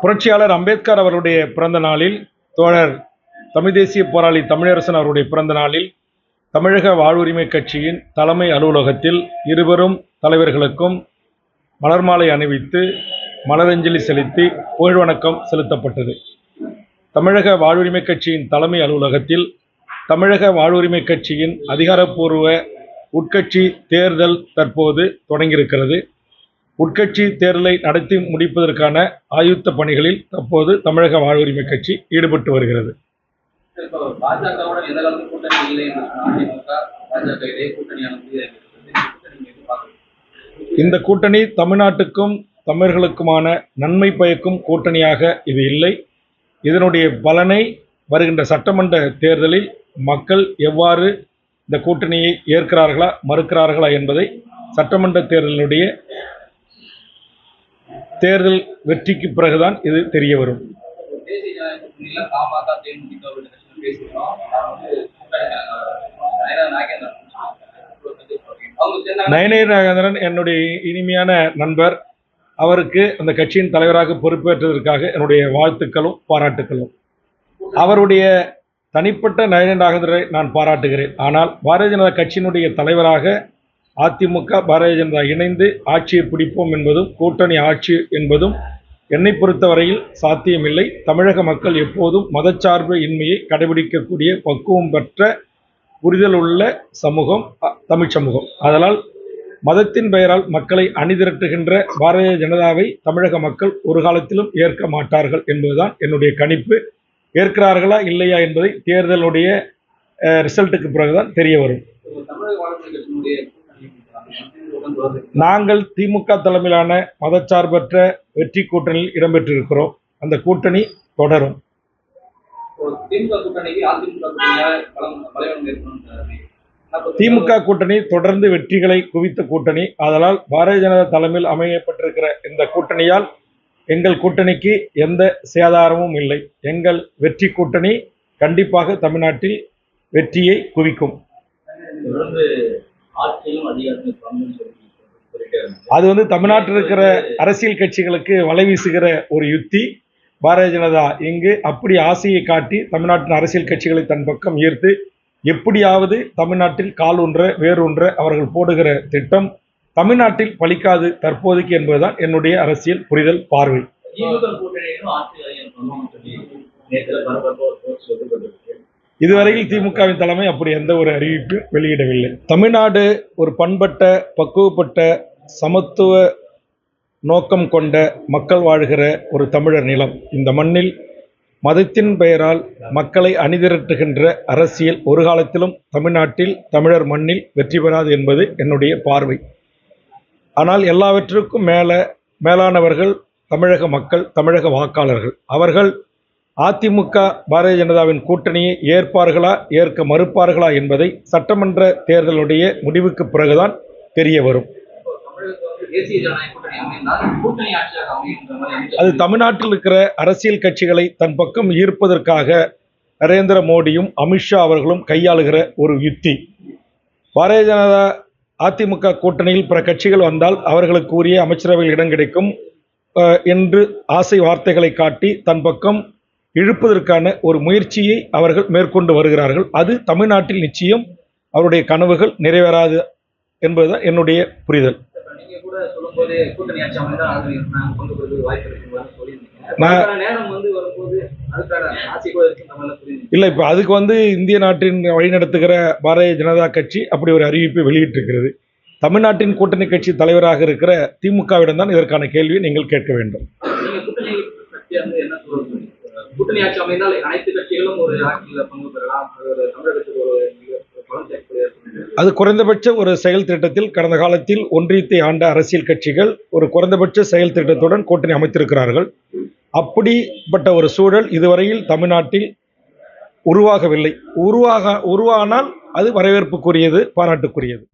புரட்சியாளர் அம்பேத்கர் அவருடைய பிறந்த நாளில் தோழர் தமிழ் தேசிய போராளி தமிழரசன் அவருடைய பிறந்த நாளில் தமிழக வாழ்வுரிமை கட்சியின் தலைமை அலுவலகத்தில் இருவரும் தலைவர்களுக்கும் மலர் மாலை அணிவித்து மலரஞ்சலி செலுத்தி புகழ் வணக்கம் செலுத்தப்பட்டது. தமிழக வாழ்வுரிமை கட்சியின் தலைமை அலுவலகத்தில் தமிழக வாழ்வுரிமை கட்சியின் அதிகாரப்பூர்வ உட்கட்சி தேர்தல் தற்போது தொடங்கியிருக்கிறது. உட்கட்சி தேர்தலை நடத்தி முடிப்பதற்கான ஆயுத்த பணிகளில் தற்போது தமிழக வாழ்வுரிமை கட்சி ஈடுபட்டு வருகிறது. இந்த கூட்டணி தமிழ்நாட்டுக்கும் தமிழர்களுக்குமான நன்மை பயக்கும் கூட்டணியாக இது இல்லை. இதனுடைய பலனை வருகின்ற சட்டமன்ற தேர்தலில் மக்கள் எவ்வாறு இந்த கூட்டணியை ஏற்கிறார்களா மறுக்கிறார்களா என்பதை சட்டமன்ற தேர்தலினுடைய தேர்தல் வெற்றிக்கு பிறகுதான் இது தெரிய வரும். இப்போ நாகேந்திரன் என்னுடைய இனிமையான நண்பர். அவருக்கு அந்த கட்சியின் தலைவராக பொறுப்பேற்றதற்காக என்னுடைய வாழ்த்துக்களும் பாராட்டுக்களும். அவருடைய தனிப்பட்ட நயனே நாகேந்திரரை நான் பாராட்டுகிறேன். ஆனால் பாரதிய ஜனதா கட்சியினுடைய தலைவராக அதிமுக பாரதிய ஜனதா இணைந்து ஆட்சியை பிடிப்போம் என்பதும் கூட்டணி ஆட்சி என்பதும் என்னை பொறுத்தவரையில் சாத்தியமில்லை. தமிழக மக்கள் எப்போதும் மதச்சார்பு இன்மையை கடைபிடிக்கக்கூடிய பக்குவம் பெற்ற புரிதல் உள்ள சமூகம் தமிழ் சமூகம். அதனால் மதத்தின் பெயரால் மக்களை அணிதிரட்டுகின்ற பாரதிய ஜனதாவை தமிழக மக்கள் ஒரு காலத்திலும் ஏற்க மாட்டார்கள் என்பதுதான் என்னுடைய கணிப்பு. ஏற்கிறார்களா இல்லையா என்பதை தேர்தலுடைய ரிசல்ட்டுக்கு பிறகுதான் தெரிய வரும். நாங்கள் திமுக தலைமையிலான மதச்சார்பற்ற வெற்றி கூட்டணியில் இடம்பெற்றிருக்கிறோம். அந்த கூட்டணி தொடரும். திமுக திமுக கூட்டணி தொடர்ந்து வெற்றிகளை குவித்த கூட்டணி. அதனால் பாரதிய ஜனதா தலைமையில் அமையப்பட்டிருக்கிற இந்த கூட்டணியால் எங்கள் கூட்டணிக்கு எந்த சேதாரமும் இல்லை. எங்கள் வெற்றி கூட்டணி கண்டிப்பாக தமிழ்நாட்டில் வெற்றியை குவிக்கும். அது வந்து தமிழ்நாட்டில் இருக்கிற அரசியல் கட்சிகளுக்கு வலை வீசுகிற ஒரு யுத்தி பாரதிய ஜனதா. இங்கு அப்படி ஆசையை காட்டி தமிழ்நாட்டின் அரசியல் கட்சிகளை தன் பக்கம் ஈர்த்து எப்படியாவது தமிழ்நாட்டில் கால் ஒன்ற வேறொன்ற அவர்கள் போடுகிற திட்டம் தமிழ்நாட்டில் பலிக்காது தற்போதைக்கு என்பதுதான் என்னுடைய அரசியல் புரிதல் பார்வை. இதுவரையில் திமுகவின் தலைமை அப்படி எந்த ஒரு அறிவிப்பு வெளியிடவில்லை. தமிழ்நாடு ஒரு பண்பட்ட பக்குவப்பட்ட சமத்துவ நோக்கம் கொண்ட மக்கள் வாழ்கிற ஒரு தமிழர் நிலம். இந்த மண்ணில் மதத்தின் பெயரால் மக்களை அணிதிரட்டுகின்ற அரசியல் ஒரு காலத்திலும் தமிழ்நாட்டில் தமிழர் மண்ணில் வெற்றி பெறாது என்பது என்னுடைய பார்வை. ஆனால் எல்லாவற்றுக்கும் மேலே மேலானவர்கள் தமிழக மக்கள் தமிழக வாக்காளர்கள். அவர்கள் அதிமுக பாரதிய ஜனதாவின் கூட்டணியை ஏற்பார்களா ஏற்க மறுப்பார்களா என்பதை சட்டமன்ற தேர்தலுடைய முடிவுக்கு பிறகுதான் தெரிய வரும். அது தமிழ்நாட்டில் இருக்கிற அரசியல் கட்சிகளை தன் பக்கம் ஈர்ப்பதற்காக நரேந்திர மோடியும் அமித்ஷா அவர்களும் கையாளுகிற ஒரு யுத்தி. பாரதிய ஜனதா அதிமுக கூட்டணியில் பிற கட்சிகள் வந்தால் அவர்களுக்கு உரிய அமைச்சரவையில் இடம் கிடைக்கும் என்று ஆசை வார்த்தைகளை காட்டி தன் பக்கம் இழுப்பதற்கான ஒரு முயற்சியை அவர்கள் மேற்கொண்டு வருகிறார்கள். அது தமிழ்நாட்டில் நிச்சயம் அவருடைய கனவுகள் நிறைவேறாது என்பதுதான் என்னுடைய புரிதல். இல்லை இப்போ அதுக்கு வந்து இந்திய நாட்டின் வழிநடத்துகிற பாரதிய ஜனதா கட்சி அப்படி ஒரு அறிவிப்பை வெளியிட்டிருக்கிறது. தமிழ்நாட்டின் கூட்டணி கட்சி தலைவராக இருக்கிற திமுகவிடம் தான் இதற்கான கேள்வியை நீங்கள் கேட்க வேண்டும். கூட்டணி ஆட்சி அமைந்தால் அனைத்து கட்சிகளும் ஒரு ஆட்சியில் பங்கு பெறலாம். அது ஒரு தமிழகத்துக்கு ஒரு அது குறைந்தபட்ச ஒரு செயல் திட்டத்தில் கடந்த காலத்தில் ஒன்றியத்தை ஆண்ட அரசியல் கட்சிகள் ஒரு குறைந்தபட்ச செயல் திட்டத்துடன் கூட்டணி அமைத்திருக்கிறார்கள். அப்படிப்பட்ட ஒரு சூழல் இதுவரையில் தமிழ்நாட்டில் உருவாகவில்லை. உருவாக உருவானால் அது வரவேற்புக்குரியது பாராட்டுக்குரியது.